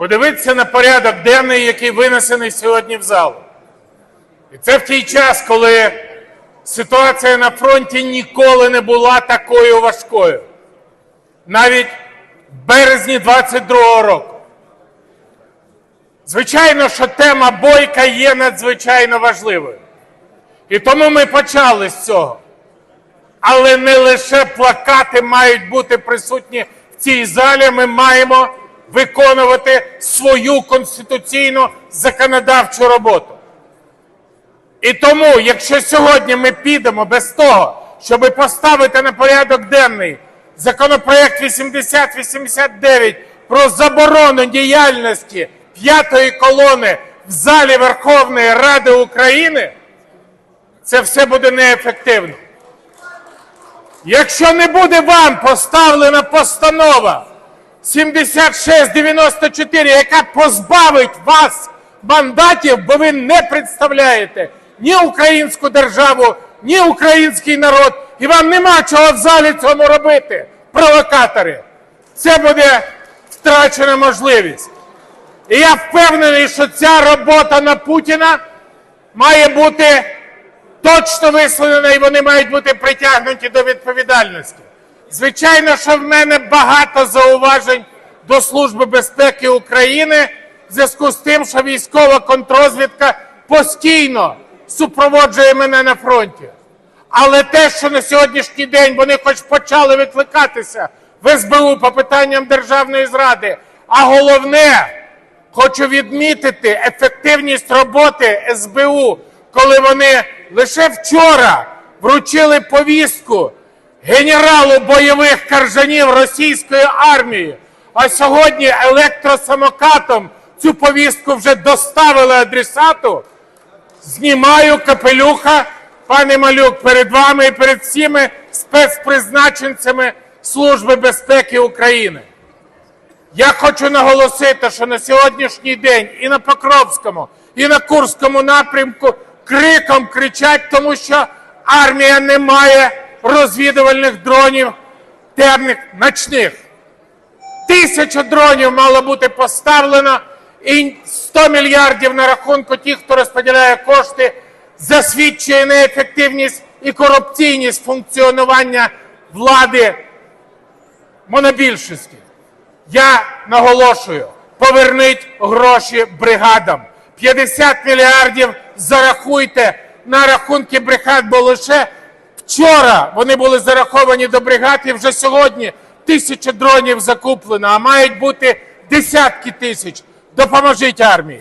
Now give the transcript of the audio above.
подивитися на порядок денний, який винесений сьогодні в залу. І це в той час, коли ситуація на фронті ніколи не була такою важкою. Навіть в березні 22-го року. Звичайно, що тема бойка є надзвичайно важливою. І тому ми почали з цього. Але не лише плакати мають бути присутні в цій залі. Ми маємо виконувати свою конституційну законодавчу роботу. І тому, якщо сьогодні ми підемо без того, щоб поставити на порядок денний законопроект 8089 про заборону діяльності п'ятої колони в залі Верховної Ради України, це все буде неефективно. Якщо не буде вам поставлена постанова 7694, яка позбавить вас мандатів, бо ви не представляєте ні українську державу, ні український народ, і вам нема чого в залі цьому робити, провокатори. Це буде втрачена можливість. І я впевнений, що ця робота на Путіна має бути точно висловлена і вони мають бути притягнуті до відповідальності. Звичайно, що в мене багато зауважень до Служби безпеки України в зв'язку з тим, що військова контрозвідка постійно супроводжує мене на фронті. Але те, що на сьогоднішній день вони хоч почали викликатися в СБУ по питанням державної зради, а головне, хочу відмітити ефективність роботи СБУ, коли вони лише вчора вручили повістку генералу бойових каржанів російської армії, а сьогодні електросамокатом цю повістку вже доставили адресату. Знімаю капелюха, пане Малюк, перед вами і перед всіми спецпризначенцями Служби безпеки України. Я хочу наголосити, що на сьогоднішній день і на Покровському, і на Курському напрямку криком кричать, тому що армія не має розвідувальних дронів темних ночних. Тисяча дронів мало бути поставлено, і 100 мільярдів на рахунку тих, хто розподіляє кошти, засвідчує неефективність і корупційність функціонування влади монобільшості. Я наголошую, поверніть гроші бригадам. 50 мільярдів зарахуйте на рахунки бригад, бо лише вчора вони були зараховані до бригад і вже сьогодні тисячі дронів закуплено, а мають бути десятки тисяч. Допоможіть армії.